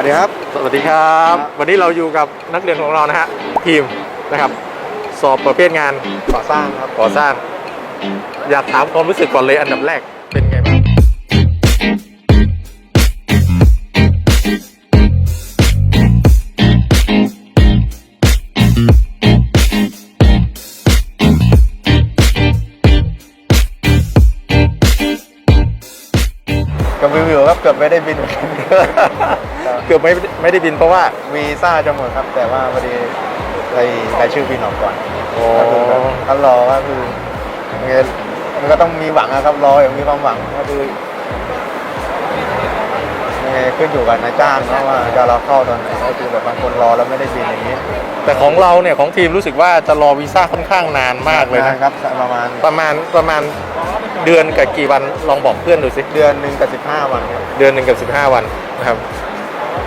วัสดีครับ สวัสดีครับ วันนี้เราอยู่กับนักเรียนของเรานะฮะทีมนะครับ สอบประเภทงานก่อสร้างครับก่อสร้าง อยากถามความรู้สึกก่อนเลยอันดับแรกเป็นไงบ้างกับวิวๆครับเกือบไม่ได้บินเกือบไม่ไม่ได้บินเพราะว่าวีซ่าจะหมดครับ แต่ว่าพอดีรายรายชื่อบินออกก่อนโอ้ก็คือแบบถ้ารอก็คือยังไงมันก็ต้องมีหวังนะครับรออย่างมีความหวังก็คือยังไงขึ้นอยู่กับนายจ้างเนาะว่าจะเราเข้าตอนไหนก็คือแบบบางคนรอแล้วไม่ได้บินอย่างนี้แต่ของเราเนี่ยของทีมรู้สึกว่าจะรอวีซ่าค่อนข้างนานมากเลยนะนะครับประมาณประมาณประมาณเดือนกับกี่วันลองบอกเพื่อนดูสิ เดือนหนึ่งกับสิบห้าวันครับ เดือนหนึ่งกับ 15 วันนะครับ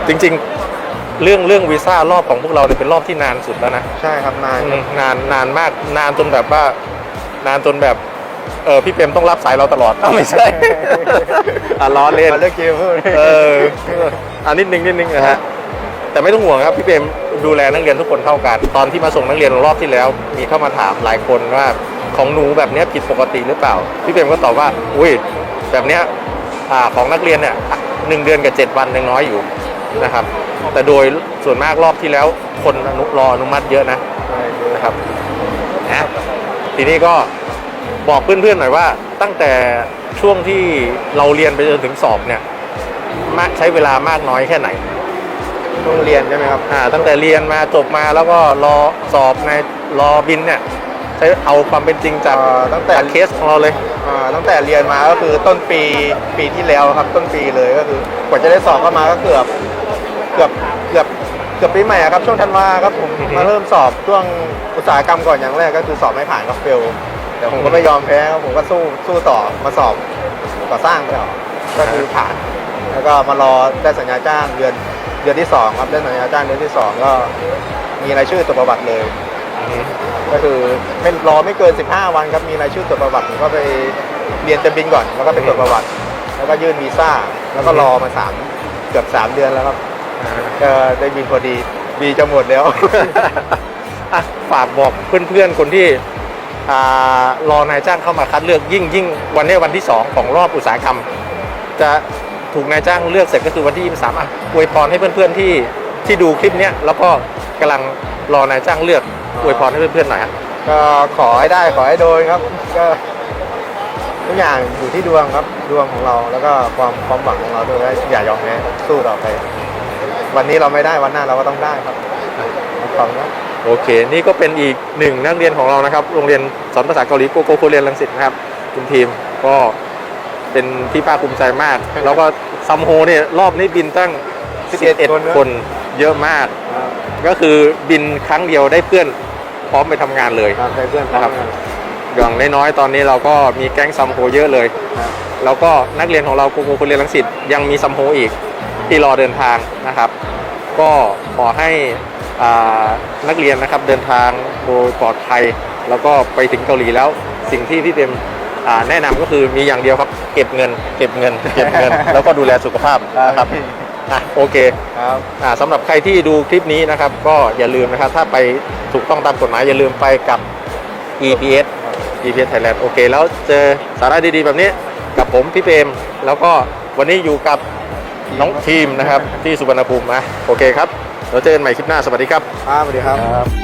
จริงๆ เรื่องเรื่องวีซ่ารอบของพวกเราเนี่ยเป็นรอบที่นานสุดแล้วนะใช่ครับนานอืมนานนานมากนานจนแบบว่า นานจนแบบเออพี่เปรมต้องรับสายเราตลอดอ้าวไม่ใช่ อะล้อเล่น มาเลือกเกมพูดเอออ่านิดนึงนิดนึงนะฮะ แต่ไม่ต้องห่วงครับพี่เปรมดูแลนักเรียนทุกคนเท่ากัน ตอนที่มาส่งนักเรียนรอบที่แล้ว มีเข้ามาถามหลายคนว่าของหนูแบบเนี้ยผิดปกติหรือเปล่า พี่เปรมก็ตอบว่า อุ้ยแบบเนี้ยอ่าของนักเรียนเนี่ยหนึ่งเดือนกับเจ็ดวันยังน้อยอยู่ นะครับ แต่โดยส่วนมากรอบที่แล้วคนอนุรออนุมัติเยอะนะนะครับนะทีนี้ก็บอกเพื่อนๆหน่อยว่า ตั้งแต่ช่วงที่เราเรียนไปจนถึงสอบเนี่ยมากใช้เวลามากน้อยแค่ไหนต้องเรียนใช่ไหมครับอ่าตั้งแต่เรียนมาจบมาแล้วก็รอสอบในรอบินเนี่ยใช้เอาความเป็นจริงจากเอ่อตั้งแต่จากเคสของเราเลยอ่าตั้งแต่เรียนมาก็คือต้นปีปีที่แล้วครับต้นปีเลยก็คือกว่าจะได้สอบเข้ามาก็เกือบ เกือบเกือบเกือบปีใหม่อะครับช่วงธันวาครับผมอือฮึมาเริ่มสอบช่วงอุตสาหกรรมก่อนอย่างแรกก็คือสอบไม่ผ่านก็เฟลแต่ผมอืก็มไม่ยอมแพ้ครับผมก็สู้สู้ต่อมาสอบก่อสร้างไปต่อก็คือผ่าน แล้วก็มารอได้สัญญาจ้างเดือนเดือนที่สองครับได้สัญญาจ้างเดือนที่สองก็มีรายชื่อตัวประวัติเลยอือฮึก็คือไม่รอไม่เกิน 15 วันครับมีรายชื่อตรวจประวัติผมก็ไปเรียนเต็มบินก่อน แล้วก็ไปตรวจประวัติ แล้วก็ยื่นวีซ่าแล้วก็รอมาสามเกือบ3 เดือนแล้วครับอ่า ก็ได้บินพอดีบีจะหมดแล้วอะฝากบอกเพื่อนๆคนที่อ่ารอนายจ้างเข้ามาคัดเลือกยิ่งยิ่งวันนี้วันที่ 2 ของรอบอุตสาหกรรม จะถูกนายจ้างเลือกเสร็จก็คือวันที่23อะอวยพรให้เพื่อนๆที่ที่ดูคลิปเนี้ยแล้วก็กำลังรอนายจ้างเลือกอวยพรให้เพื่อนๆหน่อยฮะก็ขอให้ได้ขอให้โดนครับก็ทุกอย่างอยู่ที่ดวงครับดวงของเราแล้วก็ความความหวังของเราด้วยว่าอย่ายอมแพ้สู้ต่อไป วันนี้เราไม่ได้วันหน้าเราก็ต้องได้ครับขอบคุณครับ โอเค นี่ก็เป็นอีกหนึ่งนักเรียนของเรานะครับ โรงเรียนสอนภาษาเกาหลีโกโกโคเรียนลังสิตนะครับคุณทีมก็เป็นที่ภาคภูมิใจมาก แล้วก็ซัมโฮเนี่ยรอบนี้บินตั้ง 11 11คนเยอะมาก ก็คือบินครั้งเดียวได้เพื่อนพร้อมไปทำงานเลยครับใช้เพื่อนนะครับอย่างน้อยๆตอนนี้เราก็มีแก๊งซัมโฮเยอะเลยครับแล้วก็นักเรียนของเราโกโกโคเรียนลังสิตยังมีซัมโฮอีก ที่รอเดินทางนะครับ ก็ขอให้อ่านักเรียนนะครับเดินทางโดยปลอดภัย แล้วก็ไปถึงเกาหลีแล้ว สิ่งที่พี่เต็มอ่าแนะนำก็คือมีอย่างเดียวครับ เก็บเงิน เก็บเงิน เก็บเงิน แล้วก็ดูแลสุขภาพนะครับอะโอเคครับอ่าสำหรับใครที่ดูคลิปนี้นะครับ ก็อย่าลืมนะครับ ถ้าไปถูกต้องตามกฎหมายอย่าลืมไปกับ EPS EPS Thailand โอเค แล้วเจอสาระดีๆ แบบนี้กับผมพี่เปรมแล้วก็วันนี้อยู่กับ น้องทีมนะครับที่สุวรรณภูมินะโอเคครับเราเจอกันใหม่คลิปหน้าสวัสดีครับสวัสดีครับ